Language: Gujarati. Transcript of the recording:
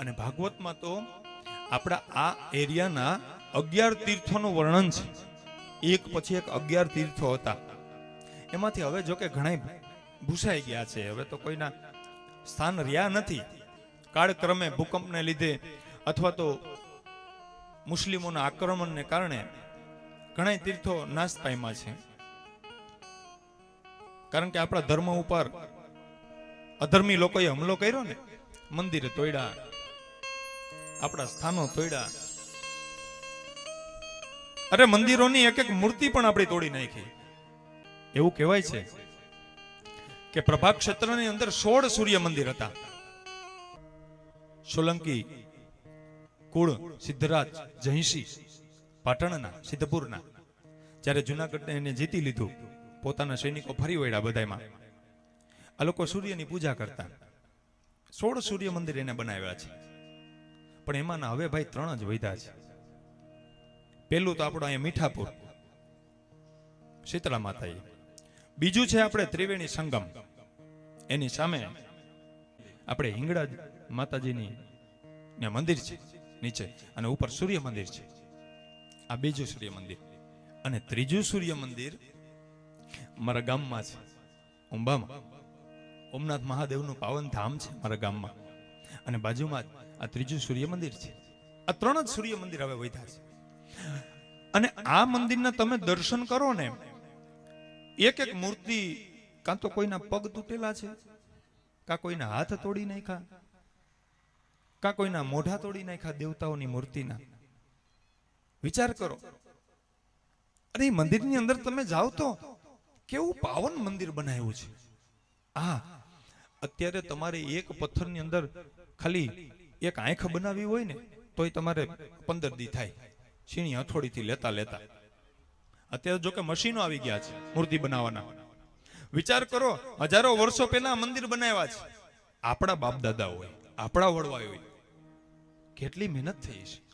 અને ભાગવતમાં તો આપણા આ એરિયાના અગિયાર તીર્થોનું વર્ણન છે. એક પછી એક અગિયાર તીર્થો હતા. એમાંથી હવે જો કે ઘણા ભૂસાઈ ગયા છે. હવે તો કોઈના સ્થાન રહ્યા નથી. કાળક્રમે ભૂકંપને લીધે અથવા તો મુસ્લિમોના આક્રમણને કારણે ઘણા તીર્થો નાશ પામ્યા છે. કારણ કે આપણા ધર્મ ઉપર અધર્મી લોકોએ હુમલો કર્યો ને, મંદિરે તોડ્યા. આપણા સ્થાનો તોડ્યા. અરે મંદિરોની એક એક મૂર્તિ પણ આપણી તોડી નાખી. એવું કહેવાય છે કે પ્રભા ક્ષેત્રની અંદર સોળ સૂર્ય મંદિર હતા. સોલંકી, કુળ, સિદ્ધરાજ જયસિંહ પાટણના, સિદ્ધપુરના. જ્યારે જુનાગઢને એને જીતી લીધું, પોતાના સૈનિકો ફરી વળ્યા બધામાં આ લોકો સૂર્યની પૂજા કરતા. સોળ સૂર્ય મંદિર એને બનાવ્યા છે. પણ એમાંના હવે ભાઈ ત્રણ જ વૈધા છે. પેલું તો આપણું અહીંયા મીઠાપુર, શીતળા માતા બીજું છે આપણે ત્રિવેણી સંગમ. એની સામે આપણે હિંગળા માતાજીની મંદિર છે, નીચે. અને ઉપર સૂર્ય મંદિર છે. આ બીજું સૂર્ય મંદિર. અને ત્રીજું સૂર્ય મંદિર મારા ગામમાં છે, ઉંબામાં. ઓમનાથ મહાદેવનું પાવન ધામ છે મારા ગામમાં. અને બાજુમાં જ આ ત્રીજું સૂર્ય મંદિર છે. આ ત્રણ જ સૂર્ય મંદિર હવે વધ્યા છે. અને આ મંદિરના તમે દર્શન કરો ને, એક એક મૂર્તિ કાં તો કોઈના પગ તૂટેલા છે, કાં કોઈના હાથ તોડી નાખ્યા, કાં કોઈના મોઢા તોડી નાખ્યા દેવતાઓની મૂર્તિના. વિચાર કરો. અરે મંદિરની અંદર તમે જાઓ તો કેવું પાવન મંદિર બનાવ્યું છે. હા અત્યારે તમારે એક પથ્થરની અંદર ખાલી એક આંખ બનાવી હોય ને, તોય તમારે પંદર દી થાય. સીણી હથોડીથી લેતા લેતા. અત્યારે જો કે મશીનો આવી ગયા છે, મૂર્તિ બનાવવાના. વિચાર કરો, હજારો વર્ષો પહેલા મંદિર બનાવ્યા છે. આપણા બાપ દાદા હોય, આપણા વડવાય હોય. કેટલી મહેનત થઈ છે